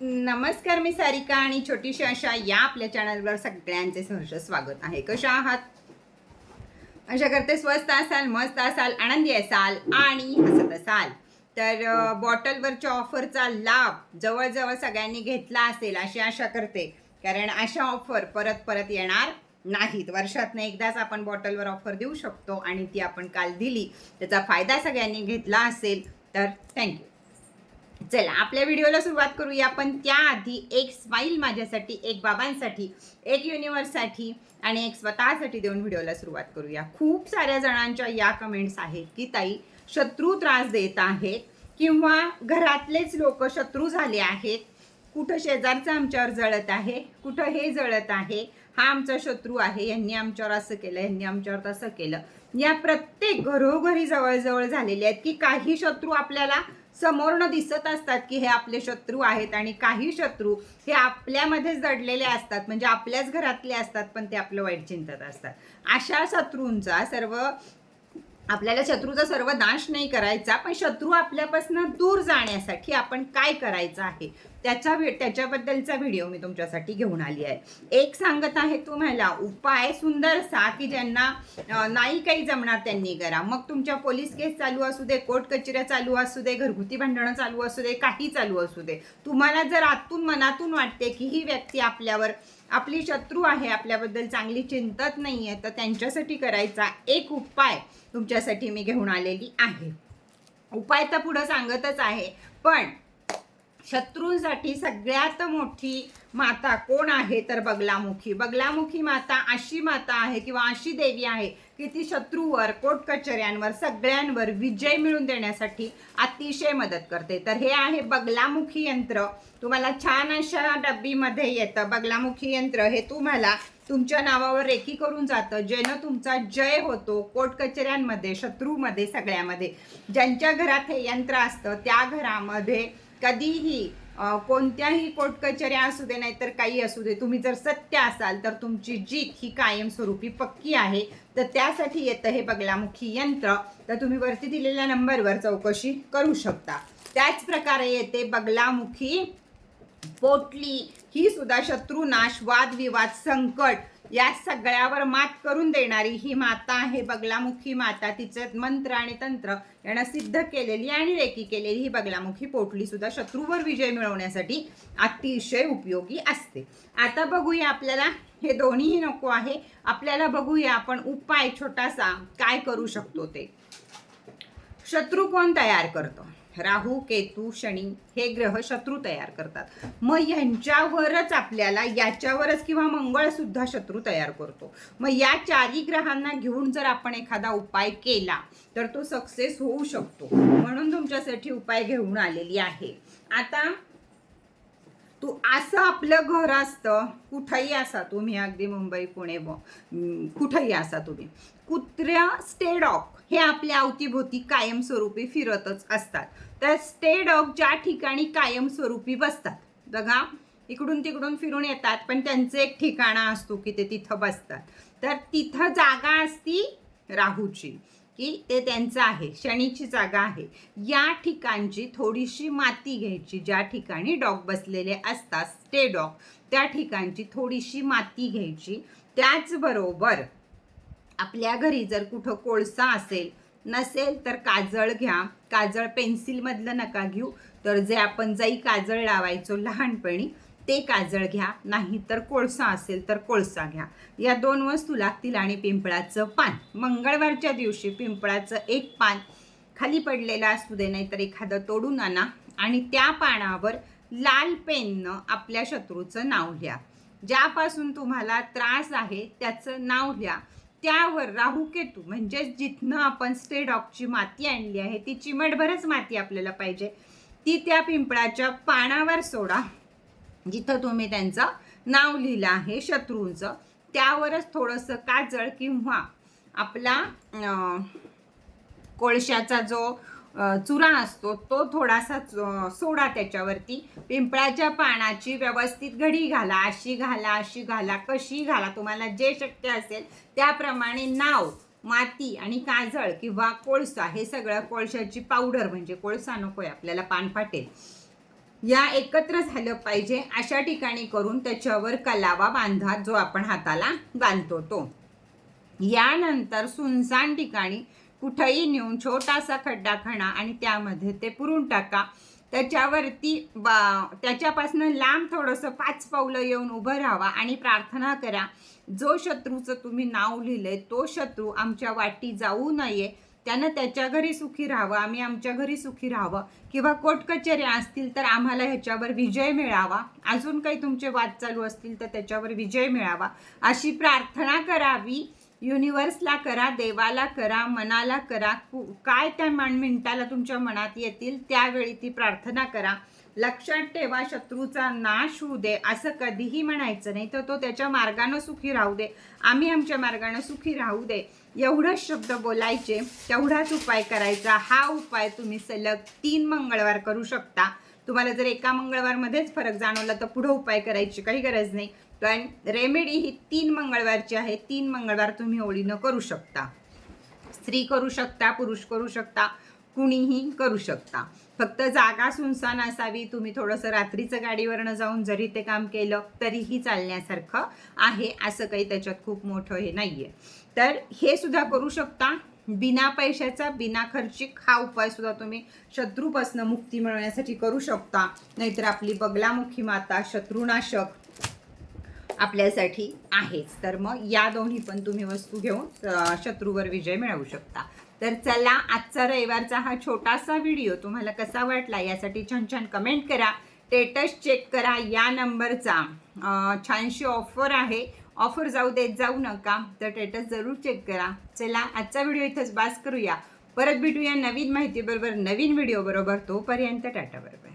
नमस्कार मी सारिका आणि छोटीशी अशा या आपल्या चॅनलवर सगळ्यांचे सहर्ष स्वागत आहे. कशा आहात? अशा करते स्वस्त असाल मस्त असाल आनंदी असाल आणि हसत असाल. तर बॉटलवरच्या ऑफरचा लाभ जवळजवळ सगळ्यांनी घेतला असेल अशी आशा करते. कारण अशा ऑफर परत परत येणार नाहीत. वर्षातनं एकदाच आपण बॉटलवर ऑफर देऊ शकतो आणि ती आपण काल दिली. त्याचा फायदा सगळ्यांनी घेतला असेल. तर थँक्यू. चला आपल्या व्हिडिओला सुरुवात करूया. पण त्याआधी एक स्माईल माझ्यासाठी एक बाबांसाठी एक युनिवर्ससाठी आणि एक स्वतःसाठी देऊन व्हिडिओला सुरुवात करूया. खूप साऱ्या जणांच्या या कमेंट्स आहेत की ताई शत्रू त्रास देत आहेत किंवा घरातलेच लोक शत्रू झाले आहेत. कुठं शेजारचं आमच्यावर जळत आहे कुठं हे जळत आहे हा आमचा शत्रू आहे यांनी आमच्यावर असं केलं यांनी आमच्यावर तसं केलं. या प्रत्येक घरोघरी जवळजवळ झालेले आहेत की काही शत्रू आपल्याला समोरनं दिसत असतात की हे आपले शत्रू आहेत आणि काही शत्रू हे आपल्यामध्येच दडलेले असतात. म्हणजे आपल्याच घरातले असतात पण ते आपलं वाईट चिंतत असतात. अशा शत्रूंचा सर्व आपल्याला शत्रूचा सर्व नाश नाही करायचा पण शत्रू आपल्यापासून दूर जाण्यासाठी आपण काय करायचं आहे? त्याच्या व्हि- त्याच्याबद्दलचा व्हिडिओ मी तुमच्यासाठी घेऊन आली आहे. एक सांगत आहे तुम्हाला उपाय सुंदरसा की ज्यांना नाही काही जमणार त्यांनी करा. मग तुमच्या पोलीस केस चालू असू दे कोर्ट कचऱ्या चालू असू दे घरगुती भांडणं चालू असू दे काही चालू असू दे तुम्हाला जर आतून मनातून वाटते की ही व्यक्ती आपल्यावर आपली शत्रू आहे आपल्याबद्दल चांगली चिंतत नाही आहे तर त्यांच्यासाठी करायचा एक उपाय तुमच्यासाठी मी घेऊन आलेली आहे. उपाय तर पुढं सांगतच आहे पण शत्रूंसाठी सगळ्यात मोठी माता कोण आहे तर बगलामुखी. बगलामुखी माता अशी माता आहे किंवा अशी देवी आहे की ती शत्रूवर कोटकचऱ्यांवर सगळ्यांवर विजय मिळवून देण्यासाठी अतिशय मदत करते. तर हे आहे बगलामुखी यंत्र. तुम्हाला छान अशा डब्बीमध्ये येतं बगलामुखी यंत्र. हे तुम्हाला तुमच्या नावावर रेखी करून जातं. ज्यानं तुमचा जय होतो कोटकचऱ्यांमध्ये शत्रूमध्ये सगळ्यामध्ये. ज्यांच्या घरात हे यंत्र असतं त्या घरामध्ये कधीही कोणत्याही कोर्ट कचऱ्या असू दे नाहीतर काही असू दे तुम्ही जर सत्य असाल तर तुमची जीत ही कायमस्वरूपी पक्की आहे. तर त्यासाठी येतं हे बगलामुखी यंत्र. तर तुम्ही वरती दिलेल्या नंबरवर चौकशी करू शकता. त्याच प्रकारे येते बगलामुखी पोटली. ही सुद्धा शत्रुनाश वादविवाद संकट या सगळ्यावर मात करून देणारी ही माता आहे. बगलामुखी माता तिचं मंत्र आणि तंत्र यानं सिद्ध केलेली आणि रेकी केलेली ही बगलामुखी पोटली सुद्धा शत्रूवर विजय मिळवण्यासाठी अतिशय उपयोगी असते. आता बघूया आपल्याला हे दोन्हीही नको आहे. आपल्याला बघूया आपण उपाय छोटासा काय करू शकतो ते. शत्रू कोण तयार करतो? राहू केतू शनी हे ग्रह शत्रू तयार करतात. मग यांच्यावरच आपल्याला याच्यावरच किंवा मंगळ सुद्धा शत्रू तयार करतो. मग या चारी ग्रहांना घेऊन जर आपण एखादा उपाय केला तर तो सक्सेस होऊ शकतो. म्हणून तुमच्यासाठी उपाय घेऊन आलेली आहे. आता तू असं आपलं घर असतं कुठंही असा तुम्ही अगदी मुंबई पुणे कुठंही असा तुम्ही. कुत्र्या स्टेडॉक हे आपल्या अवतीभोवती कायमस्वरूपी फिरतच असतात. तर स्टेडॉक ज्या ठिकाणी कायमस्वरूपी बसतात बघा इकडून तिकडून फिरून येतात पण त्यांचं एक ठिकाणा असतो की ते तिथं बसतात. तर तिथं जागा असती राहूची. की ते त्यांचं आहे शनीची जागा आहे. या ठिकाणची थोडीशी माती घ्यायची ज्या ठिकाणी डॉग बसलेले असतात स्टे डॉग त्या ठिकाणची थोडीशी माती घ्यायची. त्याचबरोबर आपल्या घरी जर कुठं कोळसा असेल नसेल तर काजळ घ्या. काजळ पेन्सिलमधलं नका घेऊ. तर जे आपण जाई काजळ लावायचो लहानपणी ते काजळ घ्या नाही तर कोळसा असेल तर कोळसा घ्या. या दोन वस्तू लागतील आणि पिंपळाचं पान. मंगळवारच्या दिवशी पिंपळाचं एक पान खाली पडलेलं असू दे नाही तर एखादं तोडून आणा आणि त्या पानावर लाल पेननं आपल्या शत्रूचं नाव लिहा. ज्यापासून तुम्हाला त्रास आहे त्याचं नाव लिहा. त्यावर राहू केतू म्हणजेच जिथनं आपण स्टे डॉगची माती आणली आहे ती चिमटभरच माती आपल्याला पाहिजे. ती त्या पिंपळाच्या पानावर सोडा. जिथं तुम्ही त्यांचं नाव लिहिलं आहे शत्रूंचं त्यावरच थोडंसं काजळ किंवा आपला कोळशाचा जो चुरा असतो तो थोडासा च- सोडा त्याच्यावरती. पिंपळाच्या पानाची व्यवस्थित घडी घाला अशी घाला अशी घाला कशी घाला तुम्हाला जे शक्य असेल त्याप्रमाणे नाव माती आणि काजळ किंवा कोळसा हे सगळं कोळशाची पावडर म्हणजे कोळसा नकोय आपल्याला पान फाटेल. या एकत्र झालं पाहिजे अशा ठिकाणी करून त्याच्यावर कलावा बांधा जो आपण हाताला बांधतो तो. यानंतर सुनसान ठिकाणी कुठंही नेऊन छोटासा खड्डा खणा आणि त्यामध्ये ते पुरून टाका. त्याच्यावरती बा त्याच्यापासून लांब थोडंसं पाच पावलं येऊन उभं राहावा आणि प्रार्थना करा. जो शत्रूचं तुम्ही नाव लिहिलंय तो शत्रू आमच्या वाटी जाऊ नये. त्यानं त्याच्या घरी सुखी राहावं आम्ही आमच्या घरी सुखी राहावं. किंवा कोर्टकचेऱ्या असतील तर आम्हाला ह्याच्यावर विजय मिळावा. अजून काही तुमचे वाद चालू असतील तर त्याच्यावर विजय मिळावा. अशी प्रार्थना करावी. युनिवर्सला करा देवाला करा मनाला करा. कु- काय त्या मन मिनटाला तुमच्या मनात येतील त्यावेळी ती प्रार्थना करा. लक्षात ठेवा शत्रूचा नाश होऊ दे असं कधीही म्हणायचं नाही. तर तो त्याच्या मार्गानं सुखी राहू दे. आम्ही आमच्या मार्गानं सुखी राहू दे. एवढंच शब्द बोलायचे तेवढाच उपाय करायचा. हा उपाय तुम्ही सलग तीन मंगळवार करू शकता. तुम्हाला जर एका मंगळवारमध्येच फरक जाणवला तर पुढं उपाय करायची काही गरज नाही. पण रेमेडी ही तीन मंगळवारची आहे. तीन मंगळवार तुम्ही ओळीनं करू शकता. स्त्री करू शकता पुरुष करू शकता. कुणीही करू शकता. फक्त जागा सुनसान असावी तुम्ही थोडंसं रात्रीचं गाडीवरनं जाऊन जरी ते काम केलं तरीही चालण्यासारखं आहे असं काही त्याच्यात खूप मोठं हे नाही आहे तर हे सुद्धा करू शकता. बिना पैशाचा बिना खर्चिक हा उपाय सुद्धा तुम्ही शत्रूपासनं मुक्ती मिळवण्यासाठी करू शकता. नाहीतर आपली बगलामुखी माता शत्रुनाशक आपल्यासाठी आहेच. तर मग या दोन्ही पण तुम्ही वस्तू घेऊन शत्रूवर विजय मिळवू शकता. तर चला आजचा रविवारचा हा छोटासा व्हिडिओ तुम्हाला कसा वाटला यासाठी छान छान कमेंट करा. स्टेटस चेक करा या नंबरचा छानशी ऑफर आहे. ऑफर जाऊ देत जाऊ नका तर स्टेटस जरूर चेक करा. चला आजचा व्हिडिओ इथंच बास करूया. परत भेटूया नवीन माहितीबरोबर नवीन व्हिडिओ बरोबर तोपर्यंत टाटा बरोबर